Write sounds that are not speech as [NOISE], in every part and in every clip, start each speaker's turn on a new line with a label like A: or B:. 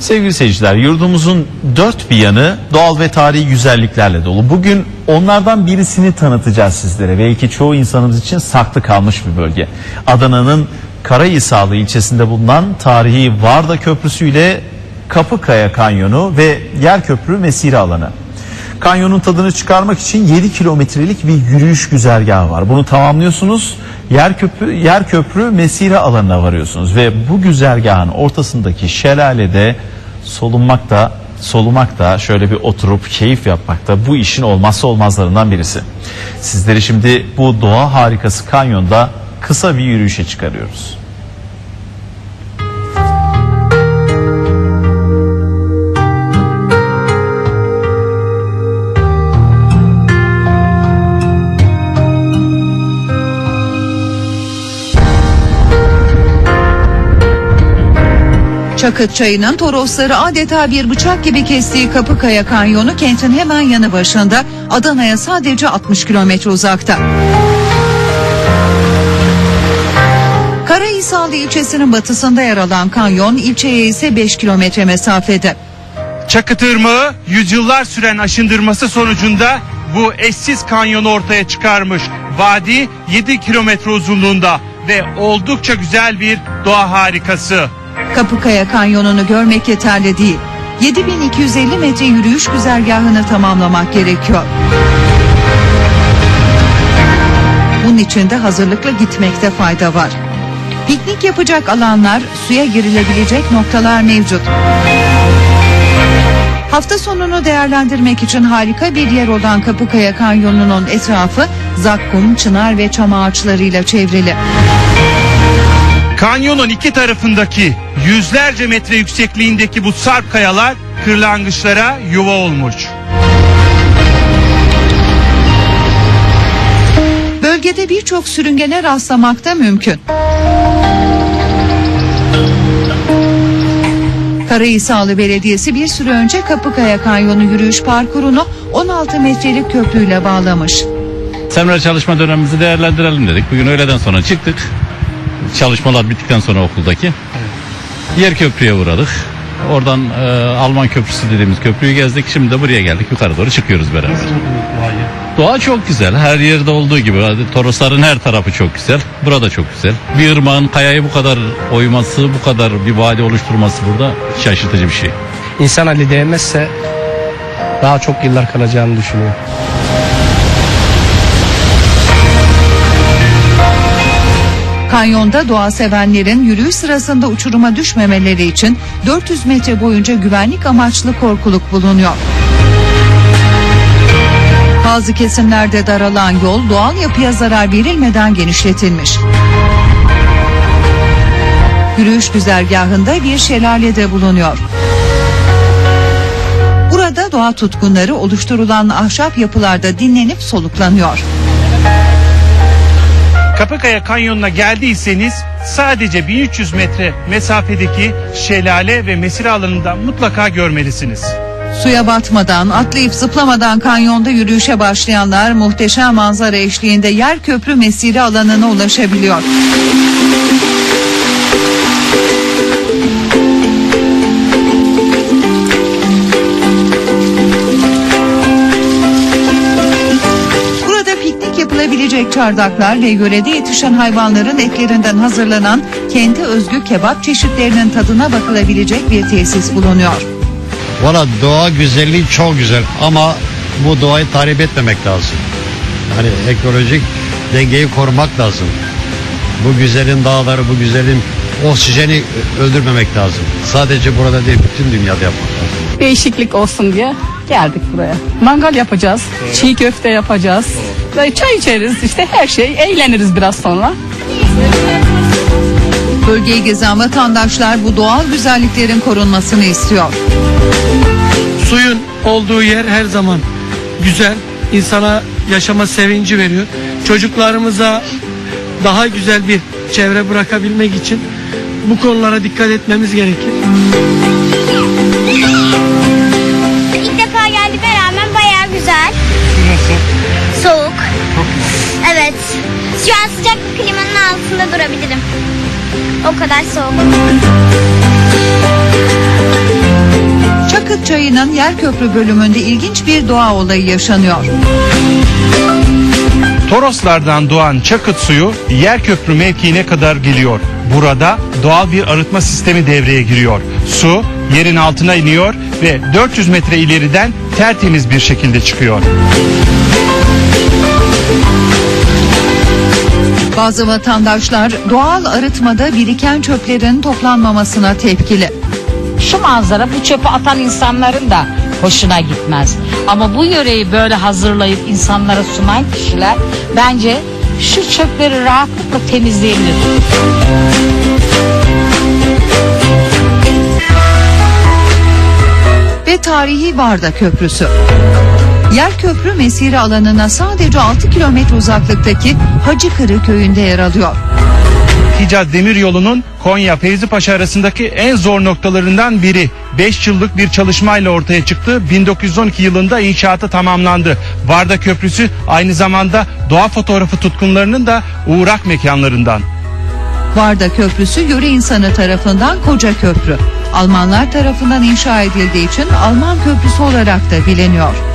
A: Sevgili seyirciler, yurdumuzun dört bir yanı doğal ve tarihi güzelliklerle dolu. Bugün onlardan birisini tanıtacağız sizlere. Belki çoğu insanımız için saklı kalmış bir bölge. Adana'nın Karahisarlı ilçesinde bulunan tarihi Varda Köprüsü ile Kapıkaya Kanyonu ve Yerköprü Mesire alanı. Kanyonun tadını çıkarmak için 7 kilometrelik bir yürüyüş güzergahı var. Bunu tamamlıyorsunuz. Yerköprü, Yerköprü Mesire alanına varıyorsunuz ve bu güzergahın ortasındaki şelalede solunmak da solumak da şöyle bir oturup keyif yapmak da bu işin olmazsa olmazlarından birisi. Sizleri şimdi bu doğa harikası kanyonda kısa bir yürüyüşe çıkarıyoruz.
B: Çakıt çayının Torosları adeta bir bıçak gibi kestiği Kapıkaya Kanyonu kentin hemen yanı başında Adana'ya sadece 60 kilometre uzakta. Karahisarlı ilçesinin batısında yer alan kanyon ilçeye ise 5 kilometre mesafede.
C: Çakıt Irmağı yüzyıllar süren aşındırması sonucunda bu eşsiz kanyonu ortaya çıkarmış. Vadi 7 kilometre uzunluğunda ve oldukça güzel bir doğa harikası.
B: Kapıkaya Kanyonu'nu görmek yeterli değil. 7250 metre yürüyüş güzergahını tamamlamak gerekiyor. Bunun için de hazırlıklı gitmekte fayda var. Piknik yapacak alanlar, suya girilebilecek noktalar mevcut. Hafta sonunu değerlendirmek için harika bir yer olan Kapıkaya Kanyonu'nun etrafı zakkum, çınar ve çam ağaçlarıyla çevrili.
C: Kanyonun iki tarafındaki yüzlerce metre yüksekliğindeki bu sarp kayalar kırlangıçlara yuva olmuş.
B: Bölgede birçok sürüngene rastlamak da mümkün. Karahisarlı Belediyesi bir süre önce Kapıkaya Kanyonu yürüyüş parkurunu 16 metrelik köprüyle bağlamış.
D: Semra çalışma dönemimizi değerlendirelim dedik. Bugün öğleden sonra çıktık. Çalışmalar bittikten sonra okuldaki. Yer köprüye uğradık. Oradan e, Alman köprüsü dediğimiz köprüyü gezdik. Şimdi de buraya geldik. Yukarı doğru çıkıyoruz beraber. Doğa çok güzel. Her yerde olduğu gibi. Hadi Torosların her tarafı çok güzel. Burada çok güzel. Bir ırmağın kayayı bu kadar oyması, bu kadar bir vadi oluşturması burada şaşırtıcı bir şey.
E: İnsan Ali değmezse daha çok yıllar kalacağını düşünüyorum.
B: Kanyonda doğa sevenlerin yürüyüş sırasında uçuruma düşmemeleri için 400 metre boyunca güvenlik amaçlı korkuluk bulunuyor. Bazı kesimlerde daralan yol doğal yapıya zarar verilmeden genişletilmiş. Yürüyüş güzergahında bir şelale de bulunuyor. Burada doğa tutkunları oluşturulan ahşap yapılarda dinlenip soluklanıyor.
C: Kapıkaya Kanyonu'na geldiyseniz sadece 1300 metre mesafedeki şelale ve mesire alanında mutlaka görmelisiniz.
B: Suya batmadan, atlayıp zıplamadan kanyonda yürüyüşe başlayanlar muhteşem manzara eşliğinde yer köprü mesire alanına ulaşabiliyor. Yapılabilecek çardaklar ve yörede yetişen hayvanların etlerinden hazırlanan kendi özgü kebap çeşitlerinin tadına bakılabilecek bir tesis bulunuyor.
F: Valla doğa güzelliği çok güzel ama bu doğayı tahrip etmemek lazım. Yani ekolojik dengeyi korumak lazım. Bu güzelin dağları, bu güzelin oksijeni öldürmemek lazım. Sadece burada değil, bütün dünyada yapmak lazım.
G: değişiklik olsun diye geldik buraya. Mangal yapacağız, çiğ köfte yapacağız. Ve çay içeriz işte her şey eğleniriz biraz sonra.
B: Bölgeyi gezen vatandaşlar bu doğal güzelliklerin korunmasını istiyor.
H: Suyun olduğu yer her zaman güzel. insana yaşama sevinci veriyor. Çocuklarımıza daha güzel bir çevre bırakabilmek için bu konulara dikkat etmemiz gerekir.
I: Kadar soğuk.
B: Çayı'nın Yerköprü bölümünde ilginç bir doğa olayı yaşanıyor.
C: Toroslardan doğan Çakıt suyu Yerköprü mevkiine kadar geliyor. Burada doğal bir arıtma sistemi devreye giriyor. Su yerin altına iniyor ve 400 metre ileriden tertemiz bir şekilde çıkıyor.
B: Bazı vatandaşlar doğal arıtmada biriken çöplerin toplanmamasına tepkili.
J: Şu manzara bu çöpü atan insanların da hoşuna gitmez. Ama bu yöreyi böyle hazırlayıp insanlara sunan kişiler bence şu çöpleri rahatlıkla temizleyebilir.
B: ve tarihi Barda Köprüsü. Yer köprü mesire alanına sadece 6 kilometre uzaklıktaki Hacıkırı köyünde yer alıyor.
C: Hicaz Demiryolu'nun Konya Fevzipaşa arasındaki en zor noktalarından biri. 5 yıllık bir çalışmayla ortaya çıktı. 1912 yılında inşaatı tamamlandı. Varda Köprüsü aynı zamanda doğa fotoğrafı tutkunlarının da uğrak mekanlarından.
B: Varda Köprüsü yöre insanı tarafından koca köprü. Almanlar tarafından inşa edildiği için Alman Köprüsü olarak da biliniyor.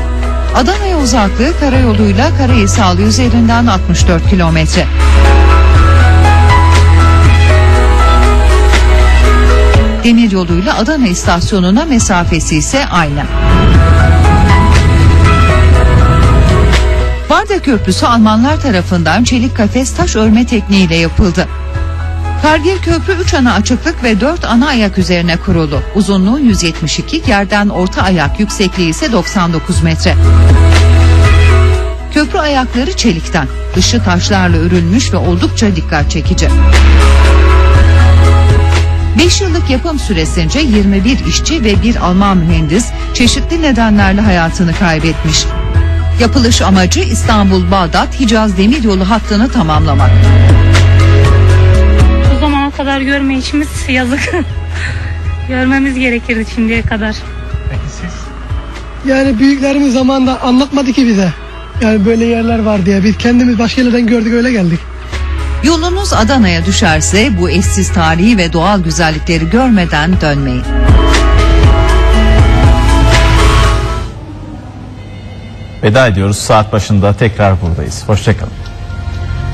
B: Adana'ya uzaklığı karayoluyla Karahisar üzerinden 64 kilometre. Demir yoluyla Adana istasyonuna mesafesi ise aynı. Varda Köprüsü Almanlar tarafından çelik kafes taş örme tekniğiyle yapıldı. Kargil Köprü 3 ana açıklık ve 4 ana ayak üzerine kurulu. Uzunluğu 172, yerden orta ayak yüksekliği ise 99 metre. Köprü ayakları çelikten, dışı taşlarla örülmüş ve oldukça dikkat çekici. 5 yıllık yapım süresince 21 işçi ve bir Alman mühendis çeşitli nedenlerle hayatını kaybetmiş. Yapılış amacı İstanbul-Bağdat Hicaz Demiryolu hattını tamamlamak.
K: Kadar görmeyişimiz yazık. [LAUGHS] Görmemiz gerekirdi şimdiye kadar.
H: Yani büyüklerimiz zamanında anlatmadı ki bize. Yani böyle yerler var diye. Biz kendimiz başka yerlerden gördük öyle geldik.
B: Yolunuz Adana'ya düşerse bu eşsiz tarihi ve doğal güzellikleri görmeden dönmeyin.
A: Veda ediyoruz. Saat başında tekrar buradayız. Hoşçakalın.